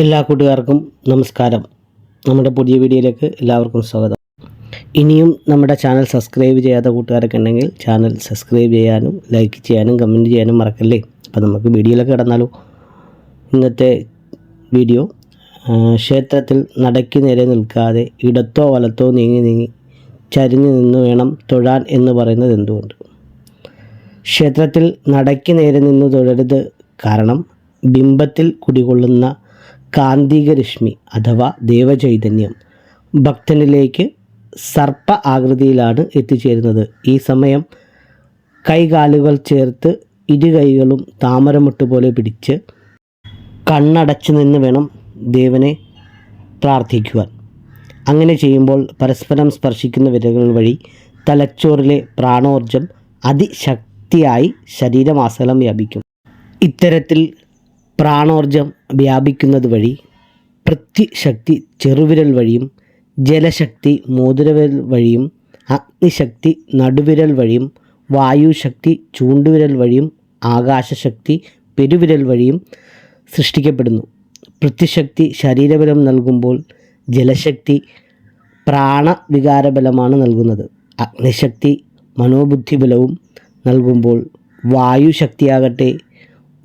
എല്ലാ കൂട്ടുകാർക്കും നമസ്കാരം. നമ്മുടെ പുതിയ വീഡിയോയിലേക്ക് എല്ലാവർക്കും സ്വാഗതം. ഇനിയും നമ്മുടെ ചാനൽ സബ്സ്ക്രൈബ് ചെയ്യാത്ത കൂട്ടുകാരൊക്കെ ഉണ്ടെങ്കിൽ ചാനൽ സബ്സ്ക്രൈബ് ചെയ്യാനും ലൈക്ക് ചെയ്യാനും കമന്റ് ചെയ്യാനും മറക്കല്ലേ? അപ്പോൾ നമുക്ക് വീഡിയോയിലൊക്കെ കിടന്നാലോ. ഇന്നത്തെ വീഡിയോ ക്ഷേത്രത്തിൽ നടക്കി നേരെ നിൽക്കാതെ ഇടത്തോ വലത്തോ നീങ്ങി നീങ്ങി ചരിഞ്ഞു നിന്ന് വേണം തൊഴാൻ എന്ന് പറയുന്നത് എന്തുകൊണ്ട്? ക്ഷേത്രത്തിൽ നടക്കി നേരെ നിന്ന് തൊഴരുത് കാരണം ബിംബത്തിൽ കുടികൊള്ളുന്ന കാന്തിക രശ്മി അഥവാ ദേവചൈതന്യം ഭക്തനിലേക്ക് സർപ്പ ആകൃതിയിലാണ് എത്തിച്ചേരുന്നത്. ഈ സമയം കൈകാലുകൾ ചേർത്ത് ഇരു കൈകളും താമരമുട്ട് പോലെ പിടിച്ച് കണ്ണടച്ചു നിന്ന് വേണം ദേവനെ പ്രാർത്ഥിക്കുവാൻ. അങ്ങനെ ചെയ്യുമ്പോൾ പരസ്പരം സ്പർശിക്കുന്ന വിരകൾ വഴി തലച്ചോറിലെ പ്രാണോർജം അതിശക്തിയായി ശരീരമാസലം വ്യാപിക്കും. ഇത്തരത്തിൽ പ്രാണോർജം വ്യാപിക്കുന്നത് വഴി പൃഥ്വിശക്തി ചെറുവിരൽ വഴിയും ജലശക്തി മോതിരവിരൽ വഴിയും അഗ്നിശക്തി നടുവിരൽ വഴിയും വായുശക്തി ചൂണ്ടുവിരൽ വഴിയും ആകാശശക്തി പെരുവിരൽ വഴിയും സൃഷ്ടിക്കപ്പെടുന്നു. പൃഥ്വിശക്തി ശരീരബലം നൽകുമ്പോൾ ജലശക്തി പ്രാണവികാരബലമാണ് നൽകുന്നത്. അഗ്നിശക്തി മനോബുദ്ധിബലവും നൽകുമ്പോൾ വായുശക്തിയാകട്ടെ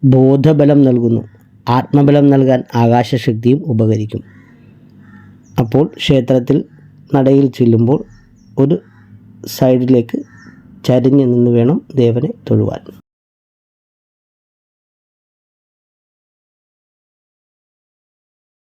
ബോധബലം നൽകുന്നു. ആത്മബലം നൽകാൻ ആകാശശക്തിയും ഉപകരിക്കും. അപ്പോൾ ക്ഷേത്രത്തിൽ നടയിൽ ചെല്ലുമ്പോൾ ഒരു സൈഡിലേക്ക് ചരിഞ്ഞു നിന്ന് വേണം ദേവനെ തൊഴുവാൻ.